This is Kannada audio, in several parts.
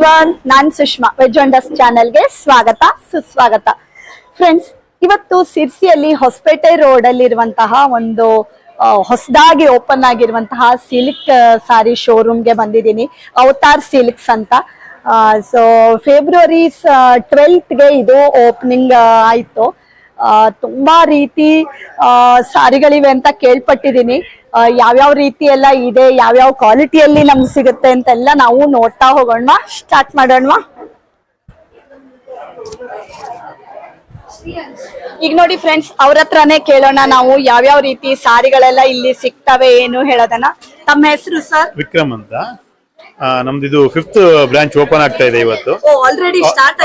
ಎವ್ರಿವಾನ್, ನಾನ್ ಸುಷ್ಮಾ. ವೆಜ್ ವಂಡರ್ಸ್ ಚಾನೆಲ್ಗೆ ಸ್ವಾಗತ, ಸುಸ್ವಾಗತ. ಫ್ರೆಂಡ್ಸ್ ಇವತ್ತು ಸಿರ್ಸಿಯಲ್ಲಿ ಹೊಸಪೇಟೆ ರೋಡ್ ಅಲ್ಲಿ ಇರುವಂತಹ ಒಂದು ಹೊಸದಾಗಿ ಓಪನ್ ಆಗಿರುವಂತಹ ಸಿಲ್ಕ್ ಸಾರಿ ಶೋರೂಮ್ಗೆ ಬಂದಿದ್ದೀನಿ. ಅವತಾರ್ ಸಿಲ್ಕ್ಸ್ ಅಂತ. ಸೊ ಫೆಬ್ರವರಿ ಟ್ವೆಲ್ತ್ಗೆ ಇದು ಓಪನಿಂಗ್ ಆಯ್ತು. ತುಂಬಾ ರೀತಿ ಆ, ಸಾರಿಗಳಿವೆ ಅಂತ ಕೇಳ್ಪಟ್ಟಿದ್ದೀನಿ. ಯಾವ ಯಾವ್ಯಾವ ರೀತಿ ಎಲ್ಲ ಇದೆ ಯಾವ್ಯಾವ ಕ್ವಾಲಿಟಿಯಲ್ಲಿ ನಮ್ಗೆ ಸಿಗುತ್ತೆ ಅಂತೆಲ್ಲ ನಾವು ನೋಡ್ತಾ ಹೋಗೋಣ. ಸ್ಟಾರ್ಟ್ ಮಾಡೋಣ ಈಗ ನೋಡಿ ಫ್ರೆಂಡ್ಸ್ ಅವ್ರ ಹತ್ರನೇ ಕೇಳೋಣ ನಾವು ಯಾವ್ಯಾವ ರೀತಿ ಸಾರಿಗಳೆಲ್ಲ ಇಲ್ಲಿ ಸಿಗ್ತವೆ ಏನು ಹೇಳೋದನ್ನ. ತಮ್ಮ ಹೆಸರು ಸರ್ ವಿಕ್ರಮ್ ಅಂತ. ನಮ್ದು ಇದು ಫಿಫ್ತ್ ಬ್ರಾಂಚ್ ಓಪನ್ ಆಗ್ತಾ ಇದೆ ಇವತ್ತು. ಆಲ್ರೆಡಿ ಸ್ಟಾರ್ಟ್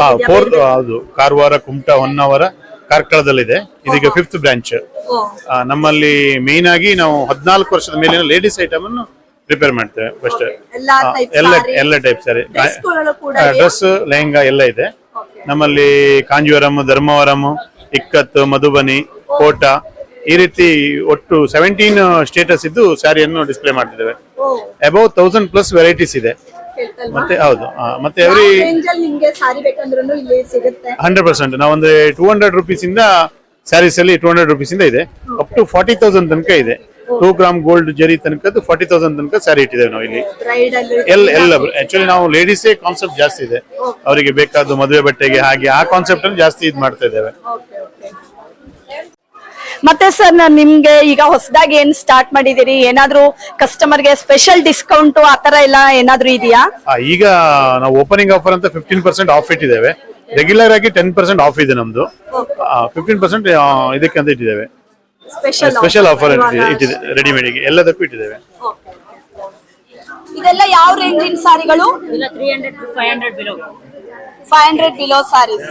ಹೌದು ಕಾರವಾರ ಕುಮಟಾ ಹೊನ್ನಾವರ ಕಾರ್ಕಳದಲ್ಲಿದೆ. ಇದೀಗ ಫಿಫ್ತ್ ಬ್ರಾಂಚ್ ನಮ್ಮಲ್ಲಿ ಮೇನ್ ಆಗಿ ನಾವು ಹದಿನಾಲ್ಕು ವರ್ಷದ ಮೇಲಿನ ಲೇಡೀಸ್ ಐಟಮ್ ಅನ್ನು ಪ್ರಿಪೇರ್ ಮಾಡ್ತೇವೆ ಫಸ್ಟ್ ಎಲ್ಲಾ ಎಲ್ಲ ಟೈಪ್ ಸರಿ ಡ್ರೆಸ್ ಲೆಹಂಗಾ ಎಲ್ಲ ಇದೆ. ನಮ್ಮಲ್ಲಿ ಕಾಂಜೀವರಂ ಧರ್ಮವರಂ ಇಕ್ಕತ್ ಮಧುಬನಿ ಕೋಟ ಈ ರೀತಿ ಒಟ್ಟು ಸೆವೆಂಟೀನ್ ಸ್ಟೇಟಸ್ ಇದ್ದು ಸ್ಯಾರಿಯನ್ನು ಡಿಸ್ಪ್ಲೇ ಮಾಡ್ತಿದ್ದೇವೆ. ಅಬೌವ್ ತೌಸಂಡ್ ಪ್ಲಸ್ ವೆರೈಟೀಸ್ ಇದೆ. ಮತ್ತೆ ಹೌದು. ಆ, ಮತ್ತೆ ಎವ್ರಿ ರೇಂಜ್ ಅಲ್ಲಿ ನಿಮ್ಗೆ ಸಾರಿ ಬೇಕಂದ್ರೂ ಇಲ್ಲಿ ಸಿಗುತ್ತೆ? ಹಂಡ್ರೆಡ್ ಪರ್ಸೆಂಟ್ ನಾವೊಂದು ಟೂ ಹಂಡ್ರೆಡ್ ರುಪೀಸ್ ಇಂದ ಸ್ಯಾರೀಸ್ ಅಲ್ಲಿ ಟೂ ಹಂಡ್ರೆಡ್ ರುಪೀಸ್ ಇಂದ ಇದೆ. ಅಪ್ ಟು ಫಾರ್ಟಿ ತೌಸಂಡ್ ತನಕ ಇದೆ. ಟೂ ಗ್ರಾಮ್ ಗೋಲ್ಡ್ ಜರಿ ತನಕ ಫಾರ್ಟಿ ತೌಸಂಡ್ ತನಕ ಸ್ಯಾರಿ ಇಟ್ಟಿದ್ದೇವೆ ನಾವು ಇಲ್ಲಿ. ಬ್ರೈಡಲ್ ಎಲ್ಲ ಎಲ್ಲ ಆಕ್ಚುಲಿ ನಾವು ಲೇಡೀಸೇ ಕಾನ್ಸೆಪ್ಟ್ ಜಾಸ್ತಿ ಇದೆ. ಅವರಿಗೆ ಬೇಕಾದ ಮದುವೆ ಬಟ್ಟೆಗೆ ಹಾಗೆ ಆ ಕಾನ್ಸೆಪ್ಟ್ ಅಲ್ಲಿ ಜಾಸ್ತಿ ಇದು ಮಾಡ್ತಾ ಇದ್ದೇವೆ. ಮತ್ತೆ ಸರ್ ನಾನು ನಿಮ್ಗೆ ಈಗ ಹೊಸದಾಗಿ ಏನ್ ಸ್ಟಾರ್ಟ್ ಮಾಡಿದಿರಿ ಏನಾದ್ರೂ ಕಸ್ಟಮರ್ಗೆ ಸ್ಪೆಷಲ್ ಡಿಸ್ಕೌಂಟ್ ಆತರ ಎಲ್ಲ ಏನಾದ್ರು ಇದೆಯಾ? ಆ, ಈಗ ನಾವು ಓಪನಿಂಗ್ ಆಫರ್ ಅಂತ ಫಿಫ್ಟೀನ್ ಪರ್ಸೆಂಟ್ ಆಫ್ ಇಟ್ಟಿದ್ದೇವೆ. ರೆಗ್ಯುಲರ್ ಆಗಿ ಟೆನ್ ಪರ್ಸೆಂಟ್ ಆಫ್ ಇದೆ ನಮ್ದು. ಫಿಫ್ಟೀನ್ ಪರ್ಸೆಂಟ್ ಇದಕ್ಕೆ ಅಂತ ಇಟ್ಟಿದ್ದೇವೆ. ಸ್ಪೆಷಲ್ ಆಫರ್ ಇಟ್ಟಿದೆ ರೆಡಿಮೇಡ್ಗೆ ಎಲ್ಲದಕ್ಕೂ ಇಟ್ಟಿದ್ದೇವೆ. ಇದೆಲ್ಲ ಯಾವ ರೇಂಜಿನ ಸಾರಿಗಳು? Five hundred below saris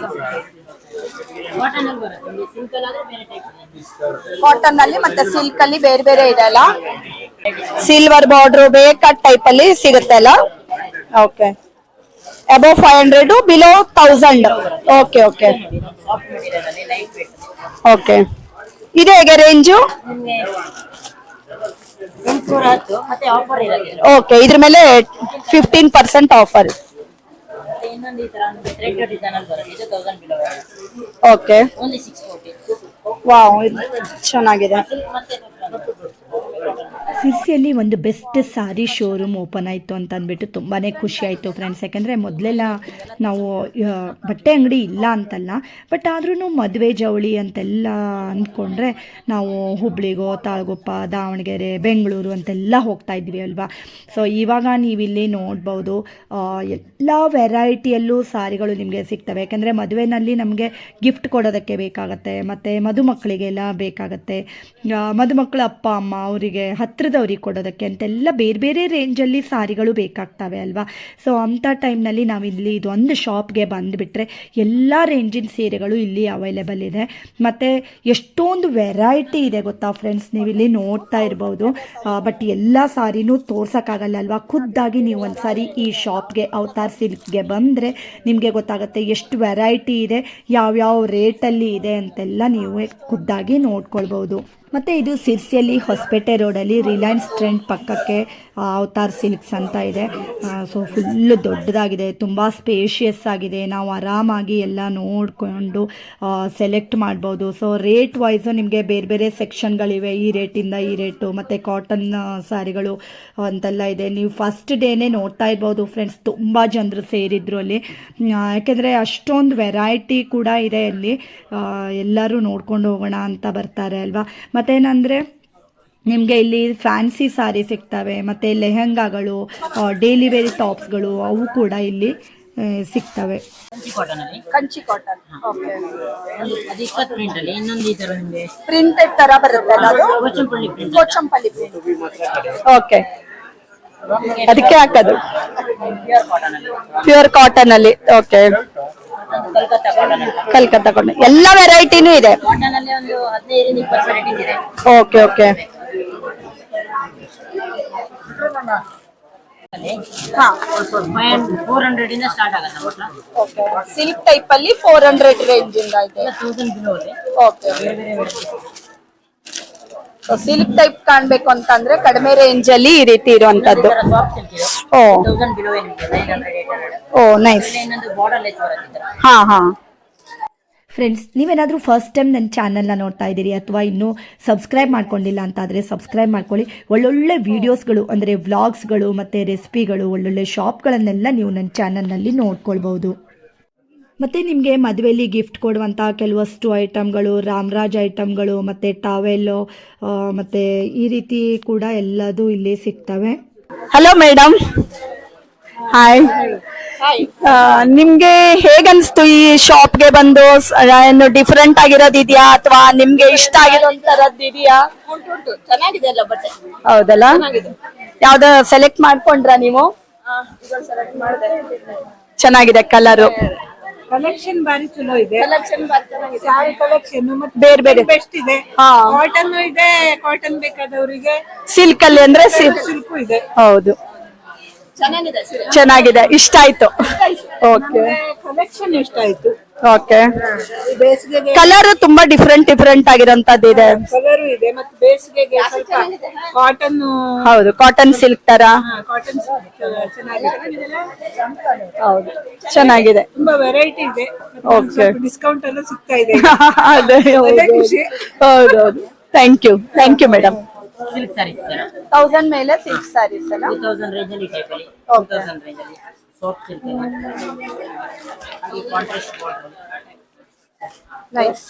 cotton ಅಲ್ಲಿ ಮತ್ತೆ ಸಿಲ್ಕ್ ಅಲ್ಲಿ ಬೇರೆ ಬೇರೆ ಇದೆ ಅಲ್ಲ? ಸಿಲ್ವರ್ ಬಾರ್ಡರ್ ಬೇಕಟ್ ಟೈಪ್ ಅಲ್ಲಿ ಸಿಗುತ್ತೆ ಅಲ್ಲ? Okay above five hundred below thousand okay okay okay ಇದು ಹೇಗೆ ರೇಂಜು ಓಕೆ ಇದ್ರ ಮೇಲೆ ಫಿಫ್ಟೀನ್ ಪರ್ಸೆಂಟ್ ಆಫರ್ ಮತ್ತೆ ಇನ್ನೊಂದು ಈ ತರ ಒಂದು ಥ್ರೆಡ್ ಡಿಸೈನ್ ಅಲ್ಲಿ ಬರುತ್ತೆ. ಇದು thousand below okay only six forty wow ಚೆನ್ನಾಗಿದೆ. ಮತ್ತೆ ಸಿರ್ಸಿಯಲ್ಲಿ ಒಂದು ಬೆಸ್ಟ್ ಸಾರಿ ಶೋರೂಮ್ ಓಪನ್ ಆಯಿತು ಅಂತ ಅಂದ್ಬಿಟ್ಟು ತುಂಬಾ ಖುಷಿ ಆಯಿತು ಫ್ರೆಂಡ್ಸ್ ಯಾಕೆಂದರೆ ಮೊದಲೆಲ್ಲ ನಾವು ಬಟ್ಟೆ ಅಂಗಡಿ ಇಲ್ಲ ಅಂತಲ್ಲ. ಬಟ್ ಆದ್ರೂ ಮದುವೆ ಜವಳಿ ಅಂತೆಲ್ಲ ಅಂದ್ಕೊಂಡ್ರೆ ನಾವು ಹುಬ್ಳಿಗೋ, ತಾಳಗುಪ್ಪ, ದಾವಣಗೆರೆ, ಬೆಂಗಳೂರು ಅಂತೆಲ್ಲ ಹೋಗ್ತಾ ಇದ್ವಿ ಅಲ್ವಾ? ಸೊ ಇವಾಗ ನೀವಿಲ್ಲಿ ನೋಡ್ಬೋದು ಎಲ್ಲ ವೆರೈಟಿಯಲ್ಲೂ ಸಾರಿಗಳು ನಿಮಗೆ ಸಿಗ್ತವೆ. ಯಾಕೆಂದರೆ ಮದುವೆನಲ್ಲಿ ನಮಗೆ ಗಿಫ್ಟ್ ಕೊಡೋದಕ್ಕೆ ಬೇಕಾಗತ್ತೆ, ಮತ್ತು ಮದುಮಕ್ಕಳಿಗೆಲ್ಲ ಬೇಕಾಗತ್ತೆ. ಮದುಮಕ್ಕಳ ಅಪ್ಪ, ಅಮ್ಮ, ಅವರಿಗೆ ಹತ್ತಿರದವ್ರಿಗೆ ಕೊಡೋದಕ್ಕೆ ಅಂತೆಲ್ಲ ಬೇರೆ ಬೇರೆ ರೇಂಜಲ್ಲಿ ಸಾರಿಗಳು ಬೇಕಾಗ್ತವೆ ಅಲ್ವಾ? ಸೊ ಅಂಥ ಟೈಮ್ನಲ್ಲಿ ನಾವಿಲ್ಲಿ ಇದೊಂದು ಶಾಪ್ಗೆ ಬಂದುಬಿಟ್ರೆ ಎಲ್ಲ ರೇಂಜಿನ ಸೀರೆಗಳು ಇಲ್ಲಿ ಅವೈಲೇಬಲ್ ಇದೆ. ಮತ್ತು ಎಷ್ಟೊಂದು ವೆರೈಟಿ ಇದೆ ಗೊತ್ತಾ ಫ್ರೆಂಡ್ಸ್ ನೀವು ಇಲ್ಲಿ ನೋಡ್ತಾ ಇರ್ಬೋದು. ಬಟ್ ಎಲ್ಲ ಸಾರಿನೂ ತೋರ್ಸೋಕ್ಕಾಗಲ್ಲ ಅಲ್ವಾ? ಖುದ್ದಾಗಿ ನೀವು ಒಂದು ಸಾರಿ ಈ ಶಾಪ್ಗೆ ಅವತಾರ್ ಸಿಲ್ಕ್ಗೆ ಬಂದರೆ ನಿಮಗೆ ಗೊತ್ತಾಗುತ್ತೆ ಎಷ್ಟು ವೆರೈಟಿ ಇದೆ, ಯಾವ್ಯಾವ ರೇಟಲ್ಲಿ ಇದೆ ಅಂತೆಲ್ಲ ನೀವು ಖುದ್ದಾಗಿ ನೋಡ್ಕೊಳ್ಬೋದು. ಮತ್ತು ಇದು ಸಿರ್ಸಿಯಲ್ಲಿ ಹೊಸಪೇಟೆ ರೋಡಲ್ಲಿ ರಿಲಯನ್ಸ್ ಟ್ರೆಂಡ್ ಪಕ್ಕಕ್ಕೆ ಅವತಾರ್ ಸಿಲ್ಕ್ಸ್ ಅಂತ ಇದೆ. ಸೊ ಫುಲ್ಲು ದೊಡ್ಡದಾಗಿದೆ, ತುಂಬ ಸ್ಪೇಷಿಯಸ್ ಆಗಿದೆ. ನಾವು ಆರಾಮಾಗಿ ಎಲ್ಲ ನೋಡಿಕೊಂಡು ಸೆಲೆಕ್ಟ್ ಮಾಡ್ಬೋದು. ಸೊ ರೇಟ್ ವೈಸು ನಿಮಗೆ ಬೇರೆ ಬೇರೆ ಸೆಕ್ಷನ್ಗಳಿವೆ ಈ ರೇಟಿಂದ ಈ ರೇಟು ಮತ್ತು ಕಾಟನ್ ಸಾರಿಗಳು ಅಂತೆಲ್ಲ ಇದೆ. ನೀವು ಫಸ್ಟ್ ಡೇನೇ ನೋಡ್ತಾ ಇರ್ಬೋದು ಫ್ರೆಂಡ್ಸ್ ತುಂಬ ಜನರು ಸೇರಿದ್ರು ಅಲ್ಲಿ. ಯಾಕೆಂದರೆ ಅಷ್ಟೊಂದು ವೆರೈಟಿ ಕೂಡ ಇದೆ ಅಲ್ಲಿ. ಎಲ್ಲರೂ ನೋಡ್ಕೊಂಡು ಹೋಗೋಣ ಅಂತ ಬರ್ತಾರೆ ಅಲ್ವಾ? ಮತ್ತೇನಂದರೆ ನಿಮಗೆ ಇಲ್ಲಿ ಫ್ಯಾನ್ಸಿ ಸಾರಿ ಸಿಗ್ತವೆ ಮತ್ತು ಲೆಹಂಗಾಗಳು ಡೈಲಿ ವೇರಿ ಟಾಪ್ಸ್ಗಳು ಅವು ಕೂಡ ಇಲ್ಲಿ ಸಿಗ್ತವೆ. ಕಂಚಿ ಕಾಟನ್ ಅಲ್ಲಿ? ಕಂಚಿ ಕಾಟನ್ ಓಕೆ ಒಂದು ಪ್ರಿಂಟ್ ಅಲ್ಲಿ. ಇನ್ನೊಂದು ಈ ತರ ನಿಮಗೆ? ಪ್ರಿಂಟೆಡ್ ತರ ಬರುತ್ತೆ Kochampalli print Kochampalli print okay ಅದಕ್ಕೆ ಹಾಕೋದು. ಪ್ಯೂರ್ ಕಾಟನ್ ಅಲ್ಲಿ. ಪ್ಯೂರ್ ಕಾಟನ್ ಅಲ್ಲಿ. ಓಕೆ ಕಲ್ಕತ್ತಾ ಕಾಟನ್ ಎಲ್ಲ ವೆರೈಟಿನೂ ಇದೆ. ಕಾಟನ್ ಅಲ್ಲಿ ಒಂದು ಹದಿನೈದರಿಂದ ಇಪ್ಪತ್ತು ವೆರೈಟೀಸ್ ಇದೆ. ಓಕೆ ಓಕೆ ಹಾ ಹತ್ರ ಸಿಲ್ಕ್ ಟೈಪ್ ಅಲ್ಲಿ ಫೋರ್ ಹಂಡ್ರೆಡ್ ರೇಂಜ್ ಇಂದ ಇದೆ ಬಿಲೋ ಓಕೆ ಸಿಲ್ಕ್ ಟೈಪ್ ಕಾಣ್ಬೇಕು ಅಂತಂದ್ರೆ ಕಡಿಮೆ ರೇಂಜ್ ಅಲ್ಲಿ ಈ ರೀತಿ ಇರುವಂತದ್ದು oh below oh nice border ಹಾ ಹಾ ಫ್ರೆಂಡ್ಸ್ ನೀವೇನಾದರೂ ಫಸ್ಟ್ ಟೈಮ್ ನನ್ನ ಚಾನಲ್ನ ನೋಡ್ತಾ ಇದ್ದೀರಿ ಅಥವಾ ಇನ್ನೂ ಸಬ್ಸ್ಕ್ರೈಬ್ ಮಾಡ್ಕೊಂಡಿಲ್ಲ ಅಂತಾದರೆ ಸಬ್ಸ್ಕ್ರೈಬ್ ಮಾಡ್ಕೊಳ್ಳಿ. ಒಳ್ಳೊಳ್ಳೆ ವೀಡಿಯೋಸ್ಗಳು ಅಂದರೆ ವ್ಲಾಗ್ಸ್ಗಳು ಮತ್ತು ರೆಸಿಪಿಗಳು ಒಳ್ಳೊಳ್ಳೆ ಶಾಪ್ಗಳನ್ನೆಲ್ಲ ನೀವು ನನ್ನ ಚಾನಲ್ನಲ್ಲಿ ನೋಡ್ಕೊಳ್ಬೋದು ಮತ್ತು ನಿಮಗೆ ಮದುವೆಯಲ್ಲಿ ಗಿಫ್ಟ್ ಕೊಡುವಂಥ ಕೆಲವಷ್ಟು ಐಟಮ್ಗಳು ರಾಮರಾಜ್ ಐಟಮ್ಗಳು ಮತ್ತು ಟಾವೆಲ್ಲು ಮತ್ತು ಈ ರೀತಿ ಕೂಡ ಎಲ್ಲದೂ ಇಲ್ಲಿ ಸಿಗ್ತವೆ. ಹಲೋ ಮೇಡಮ್ ಹಾಯ್ ನಿಮ್ಗೆ ಹೇಗನ್ಸ್ತು ಈ ಶಾಪ್ಗೆ ಬಂದು ಏನು ಡಿಫ್ರೆಂಟ್ ಆಗಿರೋದ್ ಇದೆಯಾ ಅಥವಾ ನಿಮ್ಗೆ ಇಷ್ಟ ಆಗಿರೋದ್ ಇದೆಯಾ? ಚೆನ್ನಾಗಿದೆ ಅಲ್ಲ ಬಟ್ಟೆ? ಹೌದಲ್ಲ? ಯಾವ್ದ ಸೆಲೆಕ್ಟ್ ಮಾಡ್ಕೊಂಡ್ರ ನೀವು? ಚೆನ್ನಾಗಿದೆ ಕಲರ್ ಕಲೆಕ್ಷನ್ ಬಾರಿ ಚಲೋ ಇದೆ. ಸಾರಿ ಕಲೆಕ್ಷನ್ ಮತ್ತೆ ಬೇರೆ ಬೇರೆ. ಬೆಸ್ಟ್ ಇದೆ. ಹಾ. ಕಾಟನ್ ಇದೆ ಕಾಟನ್ ಬೇಕಾದವರಿಗೆ ಸಿಲ್ಕ್ ಅಲ್ಲಿ ಅಂದ್ರೆ ಸಿಲ್ಕ್ ಸಿಲ್ಕು ಇದೆ. ಹೌದು. ಚೆನ್ನಾಗಿದೆ ಇಷ್ಟ ಆಯ್ತು. ಓಕೆ ಕಲೆಕ್ಷನ್ ಎಷ್ಟಾಯ್ತು ಓಕೆ ಬೇಸಿಗೆಗೆ ಕಲರ್ ತುಂಬಾ ಡಿಫ್ರೆಂಟ್ ಡಿಫ್ರೆಂಟ್ ಆಗಿರೋಂತದ್ದು ಇದೆ. ಕಲರು ಇದೆ. ಮತ್ತೆ ಬೇಸಿಗೆಗೆ ಸ್ವಲ್ಪ ಕಾಟನ್ ಹೌದು ಕಾಟನ್ ಸಿಲ್ಕ್ ತರ. ಕಾಟನ್ ಚೆನ್ನಾಗಿದೆ. ಹೌದು ಚೆನ್ನಾಗಿದೆ. ತುಂಬಾ ವೆರೈಟಿ ಇದೆ. ಓಕೆ ಡಿಸ್ಕೌಂಟ್ ಎಲ್ಲ ಸಿಗ್ತಾ ಇದೆ. ಹೌದು ಹೌದೌದು thank you thank you madam silk saris thousand ಮೇಲೆ ಸಿಲ್ಕ್ ಸ್ಯಾರೀಸ್ ಅಲ್ಲ? ಟೂ ತೌಸಂಡ್ ರೇಂಜ್ ಅಲ್ಲಿ ಟೈಪ್ ಅಲ್ಲಿ. ಟೂ ತೌಸಂಡ್ ರೇಂಜ್ ಅಲ್ಲಿ. ಸಾಫ್ಟ್ ಸಿಲ್ಕ್ ಅಲ್ಲಿ. ಕಾಂಟ್ರಾಸ್ಟ್ ಬಾರ್ಡರ್ ನೈಸ್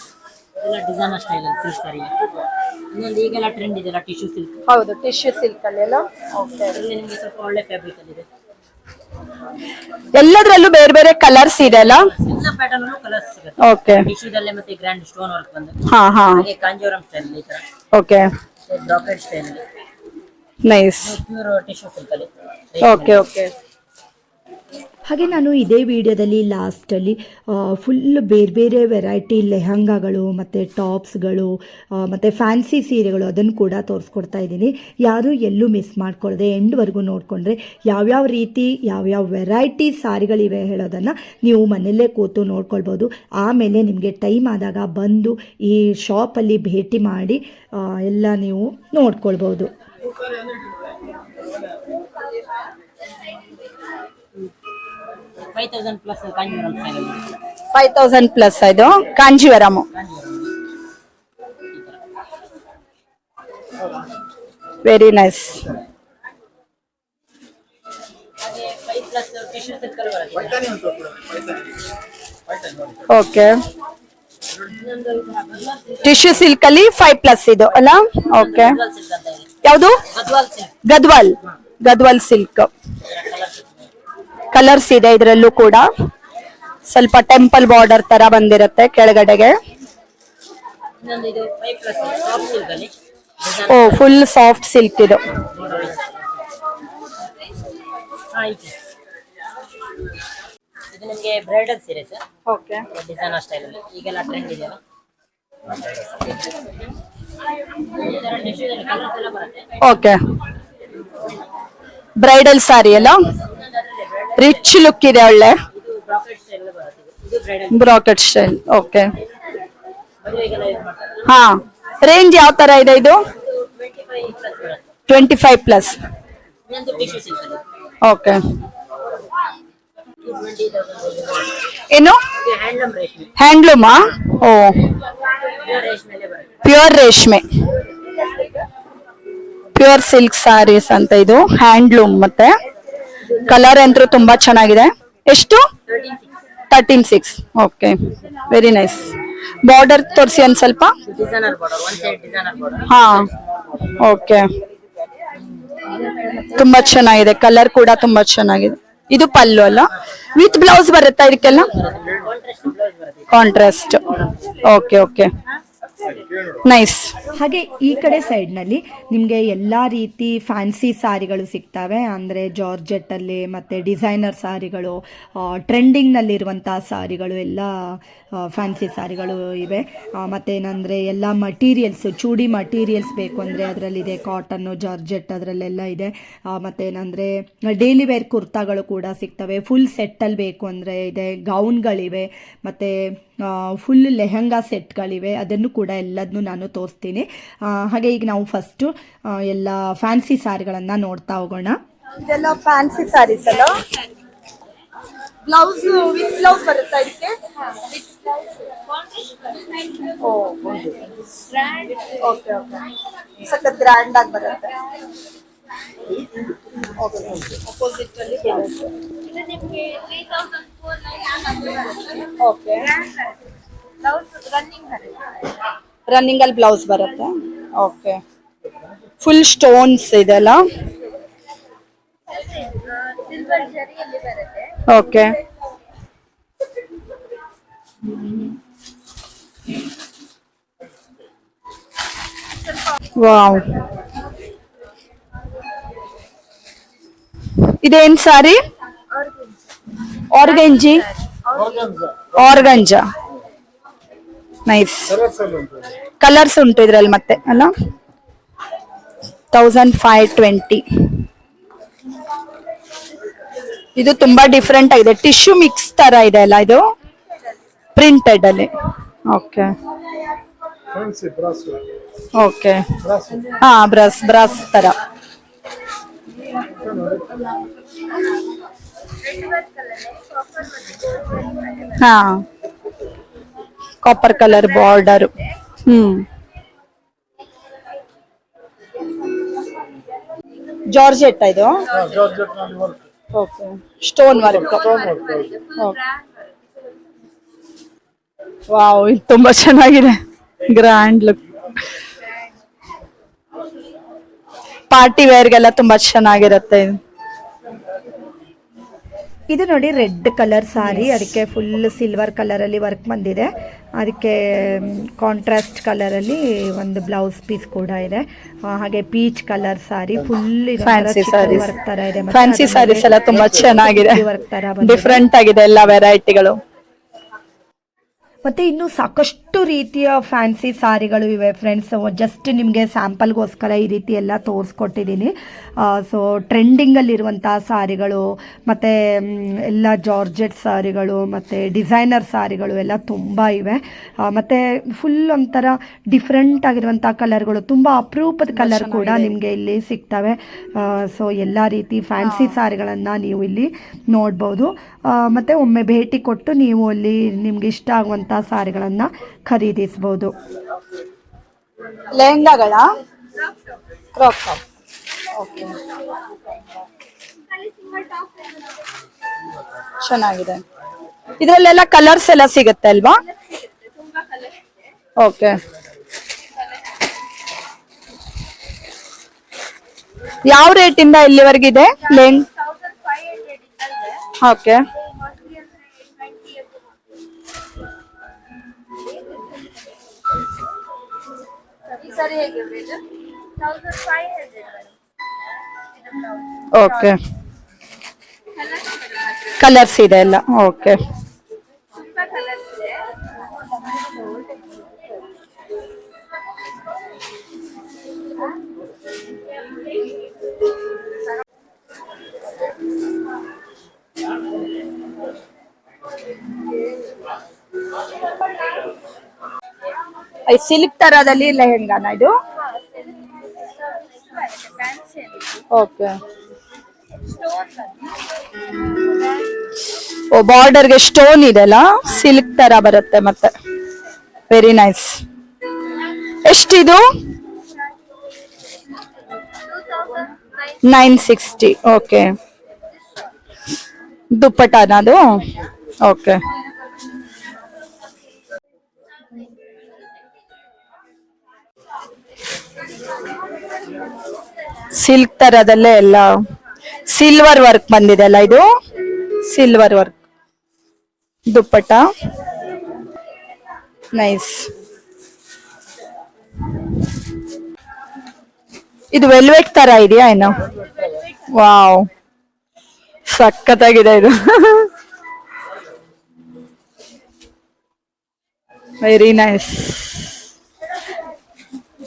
ಎಲ್ಲ ಡಿಸೈನ್ ಸ್ಟೈಲ್ ಅಲ್ಲಿ ಸಿಲ್ಕ್ ಸ್ಯಾರಿ ಇನ್ನೊಂದು ಈಗೆಲ್ಲ ಟ್ರೆಂಡ್ ಇದೆಲ್ಲ ಟಿಶ್ಯೂ ಸಿಲ್ಕ್ ಹೌದು ಟಿಶ್ಯೂ ಸಿಲ್ಕ್ ಅಲ್ಲಿ ಎಲ್ಲ ಓಕೆ ನಿಮಗೆ ಸ್ವಲ್ಪ ಒಳ್ಳೆ ಫ್ಯಾಬ್ರಿಕ್ ಅಲ್ಲಿ ಇದೆ. ಎಲ್ಲದರಲ್ಲೂ ಬೇರೆ ಬೇರೆ ಕಲರ್ಸ್ ಇದೆ ಅಲ್ಲ? ಎಲ್ಲ ಪ್ಯಾಟರ್ನ್ ಕಲರ್ಸ್ ಸಿಗುತ್ತೆ. ಓಕೆ ಟಿಶ್ಯೂದಲ್ಲೇ ಮತ್ತೆ ಗ್ರ್ಯಾಂಡ್ ಸ್ಟೋನ್ ವರ್ಕ್ ಬಂದು. ಹಾ ಹಾ. ಹಾಗೆ ಕಾಂಜೋರಂ ಸ್ಟೈಲ್ ಈ ತರ. ಓಕೆ ಬ್ರಾಕೆಟ್ ಸ್ಟೈಲ್ ಅಲ್ಲಿ ನೈಸ್ ಪ್ಯೂರ್ ಟಿಶ್ಯೂ ಸಿಲ್ಕ್ ಅಲ್ಲಿ ಓಕೆ ಓಕೆ ಹಾಗೆ ನಾನು ಇದೇ ವಿಡಿಯೋದಲ್ಲಿ ಲಾಸ್ಟಲ್ಲಿ ಫುಲ್ ಬೇರೆ ಬೇರೆ ವೆರೈಟಿ ಲೆಹಂಗಾಗಳು, ಮತ್ತು ಟಾಪ್ಸ್ಗಳು ಮತ್ತು ಫ್ಯಾನ್ಸಿ ಸೀರೆಗಳು ಅದನ್ನು ಕೂಡ ತೋರಿಸ್ಕೊಡ್ತಾ ಇದ್ದೀನಿ. ಯಾರೂ ಎಲ್ಲೂ ಮಿಸ್ ಮಾಡ್ಕೊಳ್ಳದೆ ಎಂಡ್ವರೆಗೂ ನೋಡಿಕೊಂಡ್ರೆ ಯಾವ್ಯಾವ ರೀತಿ, ಯಾವ್ಯಾವ ವೆರೈಟಿ ಸಾರಿಗಳಿವೆ ಹೇಳೋದನ್ನು ನೀವು ಮನೆಯಲ್ಲೇ ಕೂತು ನೋಡ್ಕೊಳ್ಬೋದು. ಆಮೇಲೆ ನಿಮಗೆ ಟೈಮ್ ಆದಾಗ ಬಂದು ಈ ಶಾಪಲ್ಲಿ ಭೇಟಿ ಮಾಡಿ ಎಲ್ಲ ನೀವು ನೋಡ್ಕೊಳ್ಬೋದು. Five thousand plus Kanjeevaram style ಅಲ್ಲಿ ಫೈವ್ ತೌಸಂಡ್ ಪ್ಲಸ್ ಇದು ಕಾಂಜೀವರಂ ವೆರಿ ನೈಸ್ ಹಾಗೆ ಫೈವ್ ಪ್ಲಸ್ ಟಿಶ್ಯೂ ಸಿಲ್ಕ್ ಅಲ್ಲಿ ಬರುತ್ತೆ ಓಕೆ ಟಿಶ್ಯೂ ಸಿಲ್ಕ್ ಅಲ್ಲಿ ಫೈವ್ ಪ್ಲಸ್ ಇದು ಅಲ್ಲ? ಓಕೆ ಗದ್ವಾಲ್ ಸಿಲ್ಕ್ ಅಂತ ಇದೆ. ಯಾವುದು? Gadwal silk Gadwal. Gadwal silk colours ಇದೆ ಇದರಲ್ಲೂ ಕೂಡ. ಸ್ವಲ್ಪ ಟೆಂಪಲ್ ಬಾರ್ಡರ್ ತರ ಬಂದಿರುತ್ತೆ ಕೆಳಗಡೆಗೆ. ಓ ಫುಲ್ ಸಾಫ್ಟ್ ಸಿಲ್ಕ್ ಇದು. ಹಾ ಇದೆ ಇದು ನಿಮಗೆ ಬ್ರೈಡಲ್ ಸೀರೆ ಸರ್? ಓಕೆ. ಡಿಸೈನರ್ ಸ್ಟೈಲ್ ಅಲ್ಲಿ. ಈಗೆಲ್ಲ ಟ್ರೆಂಡ್ ಇದೆಯಲ್ಲ? ಈ ತರ ಕಲರ್ಸ್ ಎಲ್ಲ ಬರುತ್ತೆ ಓಕೆ. ಬ್ರೈಡಲ್ ಸಾರಿ ಅಲ್ಲ? ರಿಚ್ ಲುಕ್ ಇದೆ ಒಳ್ಳೆ. ಬ್ರಾಕೆಟ್ ಸ್ಟೈಲ್ ಓಕೆ ಹಾ ರೇಂಜ್ ಯಾವ ತರ ಇದೆ ಇದು? ಟ್ವೆಂಟಿ ಫೈವ್ ಪ್ಲಸ್ ಓಕೆ ಏನು? Handloom oh. ಪ್ಯೂರ್ ರೇಷ್ಮೆ ಪ್ಯೂರ್ ಸಿಲ್ಕ್ ಸಾರೀಸ್ ಅಂತ ಇದು ಹ್ಯಾಂಡ್ಲೂಮ್ ಮತ್ತೆ. ಕಲರ್ ಅಂತೂ ತುಂಬಾ ಚೆನ್ನಾಗಿದೆ. ಎಷ್ಟು? Thirteen six okay very nice border ತೋರಿಸಿ ಒಂದ್ ಸ್ವಲ್ಪ. ಹಾ. ಓಕೆ ತುಂಬಾ ಚೆನ್ನಾಗಿದೆ. ಕಲರ್ ಕೂಡ ತುಂಬಾ ಚೆನ್ನಾಗಿದೆ. ಇದು ಪಲ್ಲು ಅಲ್ಲ? ವಿತ್ ಬ್ಲೌಸ್ ಬರುತ್ತಾ ಇದಕ್ಕೆಲ್ಲ? ಕಾಂಟ್ರಾಸ್ಟ್ ಓಕೆ ಓಕೆ ನೈಸ್ ಹಾಗೆ ಈ ಕಡೆ ಸೈಡ್ನಲ್ಲಿ ನಿಮಗೆ ಎಲ್ಲ ರೀತಿ ಫ್ಯಾನ್ಸಿ ಸಾರಿಗಳು ಸಿಗ್ತವೆ. ಅಂದರೆ ಜಾರ್ಜೆಟ್ಟಲ್ಲಿ ಮತ್ತು ಡಿಸೈನರ್ ಸಾರಿಗಳು ಟ್ರೆಂಡಿಂಗ್ನಲ್ಲಿರುವಂಥ ಸಾರಿಗಳು, ಎಲ್ಲ ಫ್ಯಾನ್ಸಿ ಸಾರಿಗಳು ಇವೆ. ಮತ್ತೇನಂದರೆ ಎಲ್ಲ ಮಟೀರಿಯಲ್ಸು ಚೂಡಿ ಮಟೀರಿಯಲ್ಸ್ ಬೇಕು ಅಂದರೆ ಅದರಲ್ಲಿದೆ ಕಾಟನ್ನು ಜಾರ್ಜೆಟ್ ಅದರಲ್ಲೆಲ್ಲ ಇದೆ. ಮತ್ತೇನಂದರೆ ಡೈಲಿ ವೇರ್ ಕುರ್ತಾಗಳು ಕೂಡ ಸಿಗ್ತವೆ. ಫುಲ್ ಸೆಟ್ಟಲ್ಲಿ ಬೇಕು ಅಂದರೆ ಇದೆ ಗೌನ್ಗಳಿವೆ ಮತ್ತು ಫುಲ್ ಲೆಹಂಗಾ ಸೆಟ್ಗಳಿವೆ. ಅದನ್ನು ಕೂಡ ಎಲ್ಲದನ್ನು ನಾನು ತೋರಿಸ್ತೀನಿ. ಹಾಗೆ ಈಗ ನಾವು ಫಸ್ಟು ಎಲ್ಲ ಫ್ಯಾನ್ಸಿ ಸಾರಿಗಳನ್ನು ನೋಡ್ತಾ ಹೋಗೋಣ. ಇದೆಲ್ಲ ಫ್ಯಾನ್ಸಿ ಸ್ಯಾರೀಸ್ ಅಲ್ಲ? ಬ್ಲೌಸ್ ವಿತ್ ಬ್ಲೌಸ್ ಬರುತ್ತಾ ಇದಕ್ಕೆ? ಓಕೆ ಓಕೆ ಸಖತ್ ಗ್ರ್ಯಾಂಡ್ ಆಗಿ ಬರುತ್ತೆ. ಇದು ನಿಮ್ಗೆ three thousand four nine okay blouse running ಬರುತ್ತೆ ರನ್ನಿಂಗ್ ಅಲ್ಲಿ ಬ್ಲೌಸ್ ಬರುತ್ತೆ. ಓಕೆ ಫುಲ್ ಸ್ಟೋನ್ಸ್ ಇದೆಲ್ಲ ಸಿಲ್ವರ್ ಜರಿಯಲ್ಲಿ ಬರುತ್ತೆ ಓಕೆ ವಾವ್ ಇದೇನ್ ಸಾರಿ? ಆರ್ಗಂಜಿ ಆರ್ಗಂಜ ನೈಸ್ ಕಲರ್ಸ್ ಉಂಟು ಇದ್ರಲ್ಲಿ ಮತ್ತೆ ಅಲ್ಲ? ತೌಸಂಡ್ ಫೈವ್ ಟ್ವೆಂಟಿ ಇದು ತುಂಬಾ ಡಿಫ್ರೆಂಟ್ ಆಗಿದೆ. ಟಿಶ್ಯೂ ಮಿಕ್ಸ್ ತರ ಇದೆ ಅಲ್ಲ ಇದು? ಪ್ರಿಂಟೆಡ್ ಅಲ್ಲಿ. ಓಕೆ ಓಕೆ ಹಾ ಬ್ರಸ್ ಬ್ರಾಸ್ ತರ. ಹಾ. Copper colour border hmm. Georgette ಇದು? ಓಕೆ ಸ್ಟೋನ್ ವರ್ಕ್ ವಾವ್ ಇದು ತುಂಬಾ ಚೆನ್ನಾಗಿದೆ. ಗ್ರ್ಯಾಂಡ್ ಲುಕ್ ಪಾರ್ಟಿ ವೇರ್ಗೆಲ್ಲ ತುಂಬಾ ಚೆನ್ನಾಗಿರುತ್ತೆ. ಇದು ನೋಡಿ ರೆಡ್ ಕಲರ್ ಸಾರಿ ಅದಕ್ಕೆ ಫುಲ್ ಸಿಲ್ವರ್ ಕಲರಲ್ಲಿ ವರ್ಕ್ ಬಂದಿದೆ. ಅದಕ್ಕೆ ಕಾಂಟ್ರಾಸ್ಟ್ ಕಲರಲ್ಲಿ ಒಂದು ಬ್ಲೌಸ್ ಪೀಸ್ ಕೂಡ ಇದೆ. ಹಾಗೆ peach colour sari full fancy saris work ತರ ಇದೆ. ಫ್ಯಾನ್ಸಿ ಸ್ಯಾರೀಸ್ ಎಲ್ಲ ತುಂಬಾ ಚೆನ್ನಾಗಿದೆ. ವರ್ಕ್ ತರ ಡಿಫ್ರೆಂಟ್ ಆಗಿದೆ ಎಲ್ಲ ವೆರೈಟಿಗಳು ಮತ್ತೆ ಇನ್ನು ಸಾಕಷ್ಟು ರೀತಿಯ ಫ್ಯಾನ್ಸಿ ಸಾರಿಗಳು ಇವೆ ಫ್ರೆಂಡ್ಸ್ ಜಸ್ಟ್ ನಿಮಗೆ ಸ್ಯಾಂಪಲ್ಗೋಸ್ಕರ ಈ ರೀತಿ ಎಲ್ಲ ತೋರಿಸ್ಕೊಟ್ಟಿದ್ದೀನಿ. ಸೊ ಟ್ರೆಂಡಿಂಗಲ್ಲಿರುವಂಥ ಸಾರಿಗಳು ಮತ್ತು ಎಲ್ಲ ಜಾರ್ಜೆಟ್ ಸಾರಿಗಳು ಮತ್ತು ಡಿಸೈನರ್ ಸಾರಿಗಳು ಎಲ್ಲ ತುಂಬ ಇವೆ. ಮತ್ತು ಫುಲ್ ಒಂಥರ ಡಿಫ್ರೆಂಟ್ ಆಗಿರುವಂಥ ಕಲರ್ಗಳು ತುಂಬ ಅಪರೂಪದ ಕಲರ್ ಕೂಡ ನಿಮಗೆ ಇಲ್ಲಿ ಸಿಗ್ತವೆ. ಸೊ ಎಲ್ಲ ರೀತಿ ಫ್ಯಾನ್ಸಿ ಸಾರಿಗಳನ್ನು ನೀವು ಇಲ್ಲಿ ನೋಡ್ಬೋದು. ಮತ್ತೆ ಒಮ್ಮೆ ಭೇಟಿ ಕೊಟ್ಟು ನೀವು ಅಲ್ಲಿ ನಿಮ್ಗೆ ಇಷ್ಟ ಆಗುವಂಥ ಸಾರಿಗಳನ್ನು ಖರೀದಿಸ್ಬೋದು ಲೆಹಂಗಾಗಳ? ಕ್ರಾಪ್ ಟಾಪ್ ಚೆನ್ನಾಗಿದೆ. ಇದರಲ್ಲೆಲ್ಲ ಕಲರ್ಸ್ ಎಲ್ಲ ಸಿಗುತ್ತೆ ಅಲ್ವಾ? ಓಕೆ ಯಾವ ರೇಟಿಂದ ಇಲ್ಲಿವರೆಗಿದೆ? ಲೆಹಂಗ್ ಹಂಡ್ರೆಡ್ ಓಕೆ ಕಲರ್ಸ್ ಇದೆ ಎಲ್ಲ. ಓಕೆ ಸಿಲ್ಕ್ ತರದಲ್ಲಿ ಲೆಹೆಂಗಾನ ಇದು? ಓಕೆ ಓ ಬಾರ್ಡರ್ಗೆ ಸ್ಟೋನ್ ಇದೆಲ್ಲ ಸಿಲ್ಕ್ ತರ ಬರುತ್ತೆ ಮತ್ತೆ. ವೆರಿ ನೈಸ್ ಎಷ್ಟಿದು? ನೈನ್ ಸಿಕ್ಸ್ಟಿ ಓಕೆ ದುಪ್ಪಟಾನ ಅದು? ಓಕೆ ಸಿಲ್ಕ್ ತರದಲ್ಲೇ ಎಲ್ಲ. ಸಿಲ್ವರ್ ವರ್ಕ್ ಬಂದಿದೆ ಅಲ್ಲ ಇದು? Silver work dupatta. ನೈಸ್ ಇದು ವೆಲ್ವೆಟ್ ತರ ಇದೆಯಾ ಏನು? ವಾವ್ ಸಖತ್ತಾಗಿದೆ ಇದು. ವೆರಿ ನೈಸ್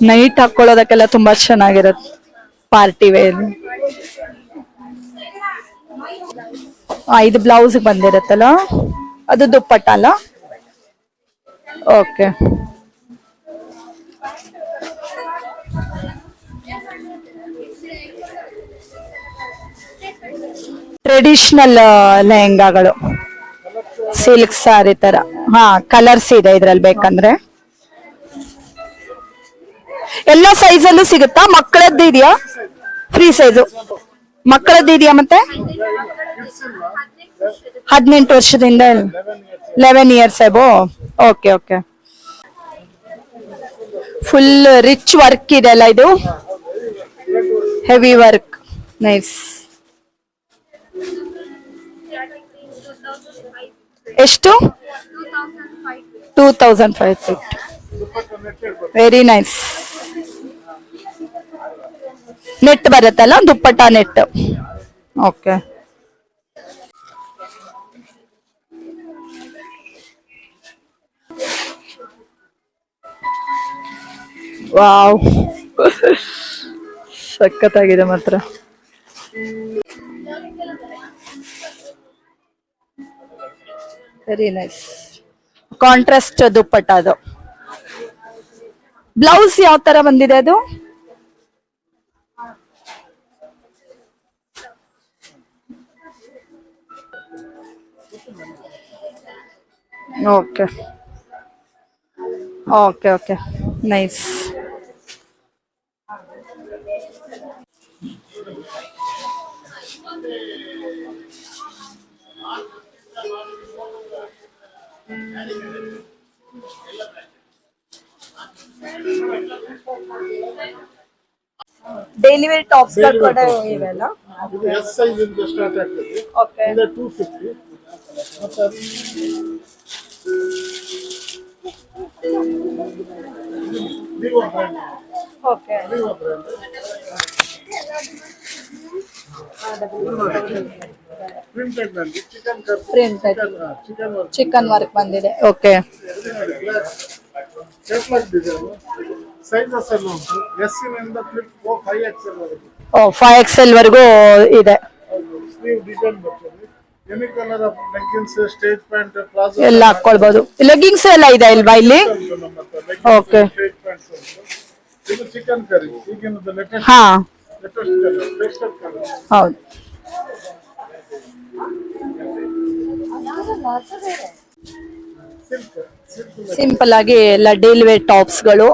ನೈಟ್ ಹಾಕೊಳ್ಳೋದಕ್ಕೆಲ್ಲ ತುಂಬಾ ಚೆನ್ನಾಗಿರುತ್ತೆ ಪಾರ್ಟಿ ವೇರ್. ಇದು ಬ್ಲೌಸ್ ಬಂದಿರತ್ತಲ್ಲ? ಅದು ದುಪ್ಪಟ್ಟ ಅಲ್ಲ? ಓಕೆ ಟ್ರೆಡಿಷನಲ್ ಲೆಹಂಗಾಗಳು ಸಿಲ್ಕ್ ಸಾರಿ ತರ. ಹಾ ಕಲರ್ಸ್ ಇದೆ ಇದ್ರಲ್ಲಿ ಬೇಕಂದ್ರೆ. ಎಲ್ಲ ಸೈಜ್ ಅಲ್ಲೂ ಸಿಗುತ್ತಾ? ಮಕ್ಕಳದ್ದು ಇದೆಯಾ? ಫ್ರೀ ಸೈಜು ಮಕ್ಕಳದ್ದು ಇದೆಯಾ ಮತ್ತೆ? ಹದಿನೆಂಟು ವರ್ಷದಿಂದ eleven years above okay okay full rich work ಇದೆ ಅಲ್ಲ ಇದು? ಹೆವಿ ವರ್ಕ್ ನೈಸ್ ಎಷ್ಟು? Two thousand five fifty very nice net ಬರುತ್ತಲ್ಲ ದುಪ್ಪಟ್ಟ ನೆಟ್. ಓಕೆ ವಾವ್ ಸಖತ್ತಾಗಿದೆ ಮಾತ್ರ. ವೆರಿ ನೈಸ್ ಕಾಂಟ್ರಾಸ್ಟ್ ದುಪ್ಪಟ್ಟ ಅದು. ಬ್ಲೌಸ್ ಯಾವ ತರ ಬಂದಿದೆ ಅದು? Okay okay okay nice daily wear tops ಕೂಡ ಇವೆಲ್ಲ ಇದು ಎಸ್ ಸೈಜ್ ಇಂದ ಸ್ಟಾರ್ಟ್ ಆಗ್ತದೆ ಓಕೆ ಇದು ಟೂ ಫಿಫ್ಟಿ ಮತ್ತೆ Vivo brand okay chikan work ಬಂದಿದೆ. Okay oh five X L ವರೆಗೂ. ಇದೆ. ಎಲ್ಲ ಹಾಕೊಳ್ಬಹುದು ಲೆಗ್ಗಿಂಗ್ಸ್ ಎಲ್ಲ ಇದೆ ಇಲ್ವಾ ಇಲ್ಲಿ? ಓಕೆ ಹಾ. ಹೌದು. ಸಿಂಪಲ್ ಆಗಿ ಎಲ್ಲ ಡೈಲಿ ವೇರ್ ಟಾಪ್ಸ್ಗಳು.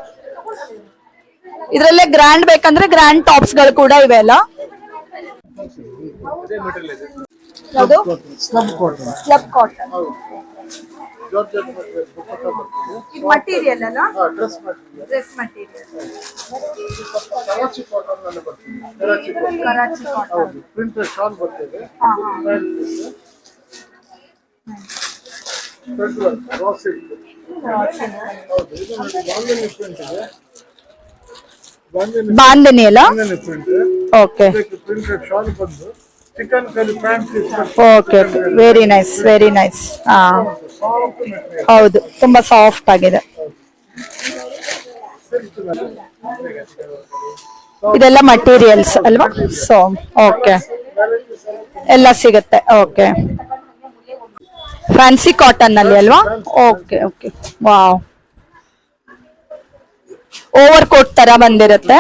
ಇದ್ರಲ್ಲೇ ಗ್ರ್ಯಾಂಡ್ ಬೇಕಂದ್ರೆ ಗ್ರ್ಯಾಂಡ್ ಟಾಪ್ಸ್ಗಳು ಕೂಡ ಇವೆ ಅಲ್ಲ? ಯಾವುದು? Slub cotton slub cotton georgette material dupatta ಬರ್ತದೆ ಇದು ಮಟೀರಿಯಲ್ ಅಲ್ಲ? ಹಾ dress material dress material Karachi ಕಾಟನ್ನಲ್ಲಿ ಬರ್ತದೆ ಕರಾಚಿ ಕಾಟನ್ ಕರಾಚಿ ಕಾಟನ್ ಹೌದು. ಪ್ರಿಂಟೆಡ್ ಶಾಲ್ ಬರ್ತದೆ. Pant piece thread work raw silk ಹೌದು. ಇದು ನೋಡಿ ಬಾಂಧನಿ ಪ್ರಿಂಟ್ ಇದೆ. ಬಾಂಧನಿ ಬಾಂಧನಿ ಅಲ್ಲ? ಬಾಂಧನಿ ಪ್ರಿಂಟ್ ಓಕೆ ಇದಕ್ಕೆ ಪ್ರಿಂಟೆಡ್ ಶಾಲ್ ಬಂದು okay okay very nice very nice ಹಾ ಹೌದು ತುಂಬಾ ಸಾಫ್ಟ್ ಆಗಿದೆ. ಇದೆಲ್ಲ ಮಟೀರಿಯಲ್ಸ್ ಅಲ್ವಾ? ಸೊ ಓಕೆ ಎಲ್ಲ ಸಿಗುತ್ತೆ ಓಕೆ ಫ್ಯಾನ್ಸಿ ಕಾಟನ್ ಅಲ್ಲಿ ಅಲ್ವಾ? Okay okay wow over coat ತರ ಬಂದಿರುತ್ತೆ.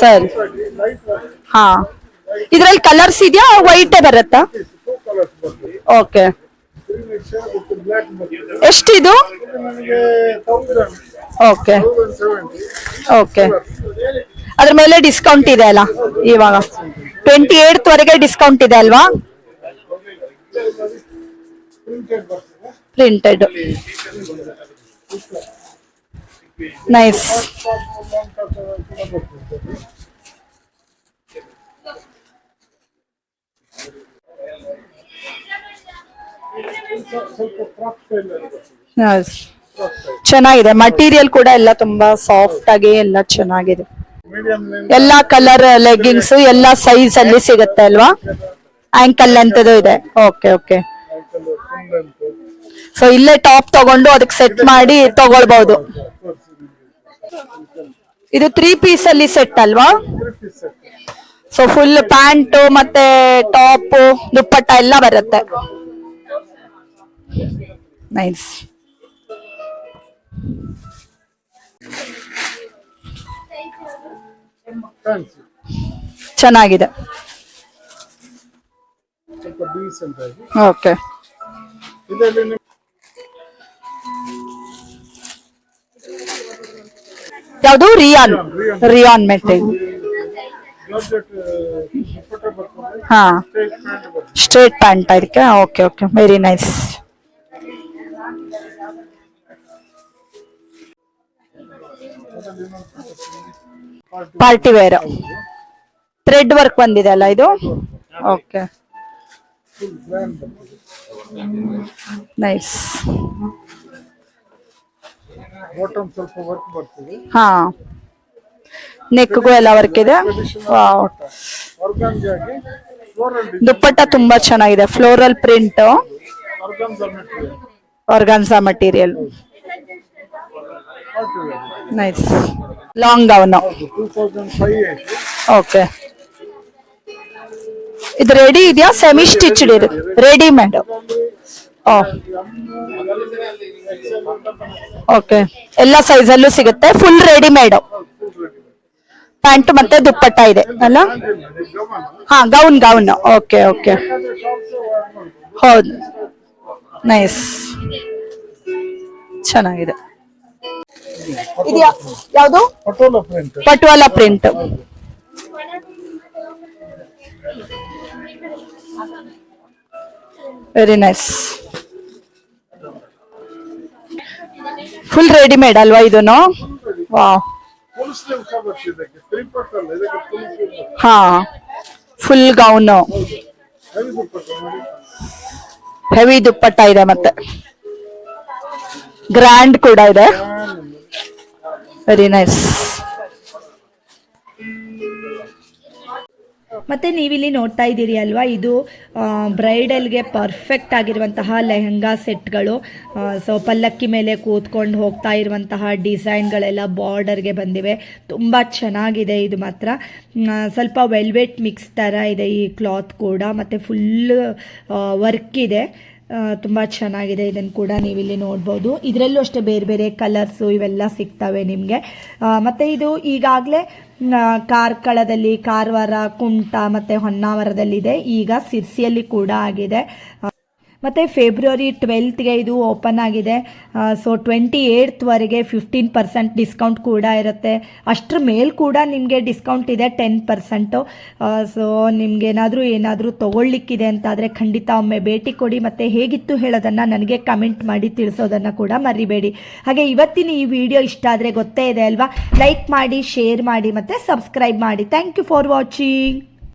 ಸರಿ. ಹಾ. ಇದ್ರಲ್ಲಿ ಕಲರ್ಸ್ ಇದೆಯಾ ವೈಟೇ ಬರುತ್ತಾ? ಓಕೆ ಎಷ್ಟಿದು? ಓಕೆ ಓಕೆ ಅದ್ರ ಮೇಲೆ ಡಿಸ್ಕೌಂಟ್ ಇದೆ ಅಲ್ಲ, ಇವಾಗ. ಟ್ವೆಂಟಿ ಏಟ್ ವರೆಗೆ ಡಿಸ್ಕೌಂಟ್ ಇದೆ ಅಲ್ವಾ? ಪ್ರಿಂಟೆಡ್ ನೈಸ್ ಲಾಂಗ್ ಟಾಪ್ ಕೂಡ ಬರ್ತದೆ ಸ್ವಲ್ಪ ಫ್ರಾಕ್ ಸ್ಟೈಲ್ ಅಲ್ಲಿ ಬರ್ತದೆ ಚೆನ್ನಾಗಿದೆ. ಮಟೀರಿಯಲ್ ಕೂಡ ಎಲ್ಲ ತುಂಬಾ ಸಾಫ್ಟ್ ಆಗಿ ಎಲ್ಲ ಚೆನ್ನಾಗಿದೆ. ಎಲ್ಲಾ ಕಲರ್ ಲೆಗ್ಗಿಂಗ್ಸ್ ಎಲ್ಲಾ ಸೈಜ್ ಅಲ್ಲಿ ಸಿಗುತ್ತೆ ಅಲ್ವಾ? ಆಂಕಲ್ ಲೆಂತ್ ಇದೆ. ಓಕೆ ಓಕೆ ಸೊ ಇಲ್ಲೇ ಟಾಪ್ ತಗೊಂಡು ಅದಕ್ಕೆ ಸೆಟ್ ಮಾಡಿ ತಗೊಳ್ಬಹುದು ಇದು ತ್ರೀ ಪೀಸ್ ಅಲ್ಲಿ ಸೆಟ್ ಅಲ್ವಾ? ಸೊ ಫುಲ್ ಪ್ಯಾಂಟ್ ಮತ್ತೆ ಟಾಪ್ ದುಪ್ಪಟ್ಟ ಎಲ್ಲ ಬರುತ್ತೆ. ನೈಸ್ ಫ್ಯಾನ್ಸಿ ಚೆನ್ನಾಗಿದೆ. ರೀಸೆಂಟ್ ಆಗಿ ಓಕೆ ಇದರಲ್ಲಿ ನಿಮ್ಗೆ ಯಾವುದು? Rayon rayon material georgette dupatta ಬರ್ತದೆ ಹಾ. ಸ್ಟ್ರೈಟ್ ಪ್ಯಾಂಟ್ ಬರ್ತದೆ ಸ್ಟ್ರೇಟ್ ಪ್ಯಾಂಟ್ ಇದಕ್ಕೆ okay okay very nice party wear. Thread work ಬಂದಿದೆ ಅಲ್ಲ ಇದು? ಓಕೆ ನೈಸ್ ಹಾ. ನೆಕ್ಗೂ ಎಲ್ಲ ವರ್ಕ್ ಇದೆ. ದುಪ್ಪಟ್ಟ ತುಂಬಾ ಚೆನ್ನಾಗಿದೆ. Floral print organza material nice long gown okay ಇದು ರೆಡಿ ಇದೆಯಾ? ಸೆಮಿ ಸ್ಟಿಚ್ಡ್ ಇದೆ ರೆಡಿಮೇಡ್ ಓಕೆ ಎಲ್ಲ ಸೈಜಲ್ಲೂ ಸಿಗುತ್ತೆ. ಫುಲ್ ರೆಡಿಮೇಡ್ ಪ್ಯಾಂಟ್ ಮತ್ತೆ ದುಪ್ಪಟ್ಟ ಇದೆ. ಅಲ್ಲ? ಹಾ ಗೌನ್ ಗೌನ್ ಓಕೆ ಓಕೆ ಹೌದು. ನೈಸ್ ಚೆನ್ನಾಗಿದೆ. ಇದು ಯಾವುದು? Patola print patola print very nice full readymade ಅಲ್ವಾ ಇದನ್ನು? ವಾವ್ ಹಾ. ಫುಲ್ ಗೌನು ಹೆವಿ ದುಪ್ಪಟ್ಟ ಇದೆ ಮತ್ತೆ. ಗ್ರ್ಯಾಂಡ್ ಕೂಡ ಇದೆ. ವೆರಿ ನೈಸ್ ಮತ್ತು ನೀವಿಲ್ಲಿ ನೋಡ್ತಾ ಇದ್ದೀರಿ ಅಲ್ವಾ? ಇದು ಬ್ರೈಡಲ್ಗೆ ಪರ್ಫೆಕ್ಟ್ ಆಗಿರುವಂತಹ ಲೆಹಂಗಾ ಸೆಟ್ಗಳು. ಸೊ ಪಲ್ಲಕ್ಕಿ ಮೇಲೆ ಕೂತ್ಕೊಂಡು ಹೋಗ್ತಾ ಇರುವಂತಹ ಡಿಸೈನ್ಗಳೆಲ್ಲ ಬಾರ್ಡರ್ಗೆ ಬಂದಿವೆ. ತುಂಬ ಚೆನ್ನಾಗಿದೆ ಇದು ಮಾತ್ರ. ಸ್ವಲ್ಪ ವೆಲ್ವೆಟ್ ಮಿಕ್ಸ್ ಥರ ಇದೆ ಈ ಕ್ಲಾತ್ ಕೂಡ. ಮತ್ತು ಫುಲ್ ವರ್ಕ್ ಇದೆ. ತುಂಬ ಚೆನ್ನಾಗಿದೆ. ಇದನ್ನು ಕೂಡ ನೀವಿಲ್ಲಿ ನೋಡ್ಬೋದು. ಇದರಲ್ಲೂ ಅಷ್ಟೇ ಬೇರೆ ಬೇರೆ ಕಲರ್ಸು ಇವೆಲ್ಲ ಸಿಗ್ತವೆ ನಿಮಗೆ. ಮತ್ತು ಇದು ಈಗಾಗಲೇ ಕಾರ್ಕಳದಲ್ಲಿ, ಕಾರವಾರ ಕುಮಟ ಮತ್ತು ಹೊನ್ನಾವರದಲ್ಲಿದೆ. ಈಗ ಸಿರ್ಸಿಯಲ್ಲಿ ಕೂಡ ಆಗಿದೆ. ಮತ್ತು ಫೆಬ್ರವರಿ ಟ್ವೆಲ್ತ್ಗೆ ಇದು ಓಪನ್ ಆಗಿದೆ. ಸೊ ಟ್ವೆಂಟಿ ಏಯ್ತ್ವರೆಗೆ ಫಿಫ್ಟೀನ್ ಪರ್ಸೆಂಟ್ ಡಿಸ್ಕೌಂಟ್ ಕೂಡ ಇರುತ್ತೆ. ಅಷ್ಟರ ಮೇಲೆ ಕೂಡ ನಿಮಗೆ ಡಿಸ್ಕೌಂಟ್ ಇದೆ ಟೆನ್ ಪರ್ಸೆಂಟು ಸೊ ನಿಮ್ಗೇನಾದರೂ ಏನಾದರೂ ತೊಗೊಳ್ಲಿಕ್ಕಿದೆ ಅಂತಾದರೆ ಖಂಡಿತ ಒಮ್ಮೆ ಭೇಟಿ ಕೊಡಿ. ಮತ್ತು ಹೇಗಿತ್ತು ಹೇಳೋದನ್ನು ನನಗೆ ಕಮೆಂಟ್ ಮಾಡಿ ತಿಳಿಸೋದನ್ನು ಕೂಡ ಮರಿಬೇಡಿ. ಹಾಗೆ ಇವತ್ತಿನ ಈ ವಿಡಿಯೋ ಇಷ್ಟ ಆದರೆ ಗೊತ್ತೇ ಇದೆ ಅಲ್ವಾ? ಲೈಕ್ ಮಾಡಿ ಶೇರ್ ಮಾಡಿ ಮತ್ತು ಸಬ್ಸ್ಕ್ರೈಬ್ ಮಾಡಿ. Thank you for watching